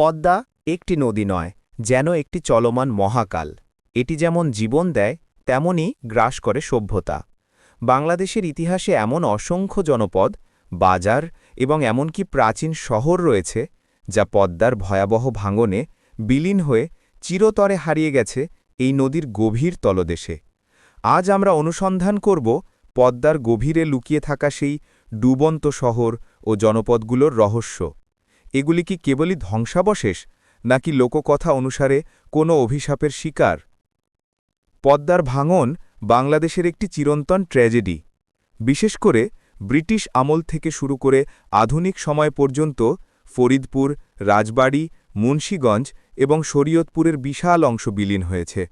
পদ্মা একটি নদী নয়, যেন একটি চলমান মহাকাল। এটি যেমন জীবন দেয় তেমনই গ্রাস করে সভ্যতা। বাংলাদেশের ইতিহাসে এমন অসংখ্য জনপদ, বাজার এবং এমনকি প্রাচীন শহর রয়েছে, যা পদ্মার ভয়াবহ ভাঙনে বিলীন হয়ে চিরতরে হারিয়ে গেছে এই নদীর গভীর তলদেশে। আজ আমরা অনুসন্ধান করব পদ্মার গভীরে লুকিয়ে থাকা সেই ডুবন্ত শহর ও জনপদগুলোর রহস্য। এগুলি কি কেবলই ধ্বংসাবশেষ, নাকি লোককথা অনুসারে কোনো অভিশাপের শিকার? পদ্মার ভাঙন বাংলাদেশের একটি চিরন্তন ট্র্যাজেডি। বিশেষ করে ব্রিটিশ আমল থেকে শুরু করে আধুনিক সময় পর্যন্ত ফরিদপুর, রাজবাড়ী, মুন্সীগঞ্জ এবং শরীয়তপুরের বিশাল অংশ বিলীন হয়েছে।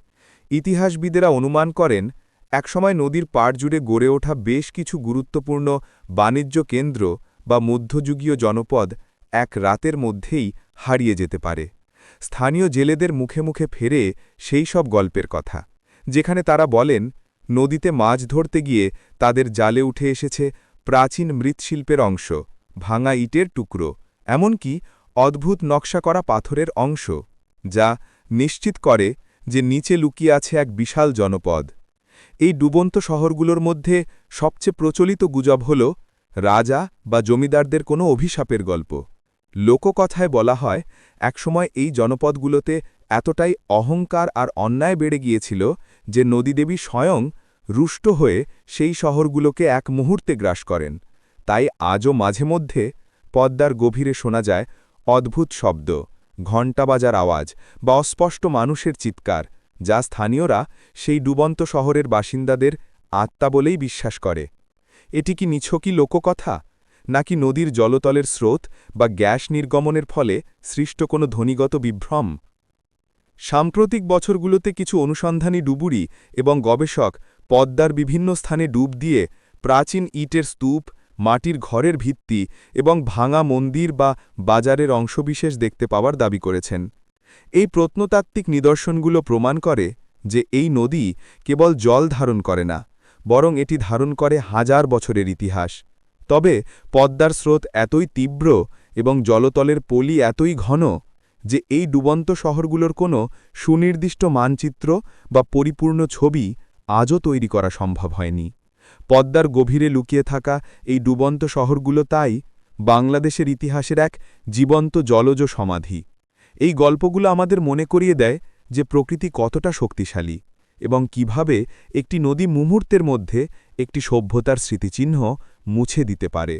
ইতিহাসবিদেরা অনুমান করেন, একসময় নদীর পাড় জুড়ে গড়ে ওঠা বেশ কিছু গুরুত্বপূর্ণ বাণিজ্য কেন্দ্র বা মধ্যযুগীয় জনপদ এক রাতের মধ্যেই হারিয়ে যেতে পারে। স্থানীয় জেলেদের মুখে মুখে ফেরে সেই সব গল্পের কথা, যেখানে তারা বলেন, নদীতে মাছ ধরতে গিয়ে তাদের জালে উঠে এসেছে প্রাচীন মৃৎশিল্পের অংশ, ভাঙা ইটের টুকরো, এমনকি অদ্ভুত নকশা করা পাথরের অংশ, যা নিশ্চিত করে যে নিচে লুকিয়ে আছে এক বিশাল জনপদ। এই ডুবন্ত শহরগুলোর মধ্যে সবচেয়ে প্রচলিত গুজব হল, রাজা বা জমিদারদের কোনো অভিশাপের গল্প। লোককথায় বলা হয়, একসময় এই জনপদগুলোতে এতটাই অহংকার আর অন্যায় বেড়ে গিয়েছিল যে নদীদেবী স্বয়ং রুষ্ট হয়ে সেই শহরগুলোকে এক মুহূর্তে গ্রাস করেন। তাই আজও মাঝে মধ্যে পদ্মার গভীরে শোনা যায় অদ্ভুত শব্দ, ঘণ্টা বাজার আওয়াজ বা অস্পষ্ট মানুষের চিৎকার, যা স্থানীয়রা সেই ডুবন্ত শহরের বাসিন্দাদের আত্মা বলেই বিশ্বাস করে। এটি কি নিছকই লোককথা? নাকি নদীর জলতলের স্রোত বা গ্যাস নির্গমনের ফলে সৃষ্ট কোনো ধ্বনিগত বিভ্রম? সাম্প্রতিক বছরগুলোতে কিছু অনুসন্ধানী ডুবুরি এবং গবেষক পদ্মার বিভিন্ন স্থানে ডুব দিয়ে প্রাচীন ইটের স্তূপ, মাটির ঘরের ভিত্তি এবং ভাঙা মন্দির বা বাজারের অংশবিশেষ দেখতে পাওয়ার দাবি করেছেন। এই প্রত্নতাত্ত্বিক নিদর্শনগুলো প্রমাণ করে যে এই নদী কেবল জল ধারণ করে না, বরং এটি ধারণ করে হাজার বছরের ইতিহাস। তবে পদ্মার স্রোত এতই তীব্র এবং জলতলের পলি এতই ঘন যে এই ডুবন্ত শহরগুলোর কোনো সুনির্দিষ্ট মানচিত্র বা পরিপূর্ণ ছবি আজও তৈরি করা সম্ভব হয়নি। পদ্মার গভীরে লুকিয়ে থাকা এই ডুবন্ত শহরগুলো তাই বাংলাদেশের ইতিহাসের এক জীবন্ত জলজ সমাধি। এই গল্পগুলো আমাদের মনে করিয়ে দেয় যে প্রকৃতি কতটা শক্তিশালী এবং কীভাবে একটি নদী মুহূর্তের মধ্যে একটি সভ্যতার স্মৃতিচিহ্ন মুছে দিতে পারে।